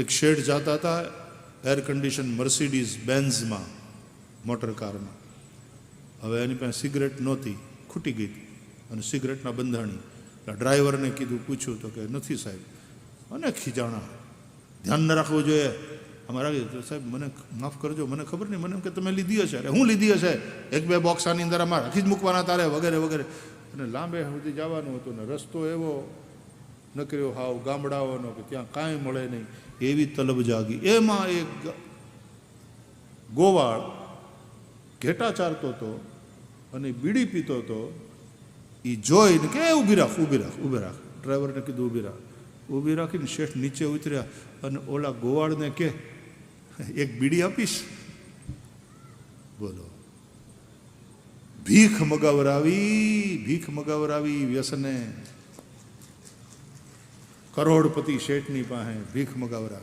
એક શેઠ જતા હતા એર કન્ડિશન મર્સિડીઝ બેન્ઝમાં મોટર કારમાં હવે એની પાસે સિગરેટ નહોતી, ખૂટી ગઈ અને સિગરેટના બંધાણી. ડ્રાઈવરને કીધું, પૂછ્યું તો કે, નથી સાહેબ. અને ખીજાણા ધ્યાન ન રાખવું જોઈએ. અમારા સાહેબ, મને માફ કરજો, મને ખબર નહીં, મને એમ કે તમે લીધી હશે. અરે, હું લીધી હશે? એક બે બોક્સ આની અંદર અમારે રાખી જ મૂકવાના તારે? વગેરે વગેરે. અને લાંબે સુધી જવાનું હતું ને રસ્તો એવો નકર્યો હાવ ગામડાઓનો કે ત્યાં કાંઈ મળે નહીં, એવી તલબ જાગી. એમાં એક ગોવાળ ઘેટા ચારતો હતો અને બીડી પીતો હતો. એ જોઈને કે, "એ ઊભી રાખ ઊભી રાખ ઊભી રાખ. ડ્રાઈવરને કીધું, ઊભી રાખ. ઊભી રાખીને શેઠ નીચે ઉતર્યા અને ઓલા ગોવાળને કે, એક બીડી આપીશ? બોલો. ભીખ મગાવરાવી ભીખ મગાવરાવી વ્યસને કરોડપતિ શેઠની પાસે ભીખ મગાવરાવી.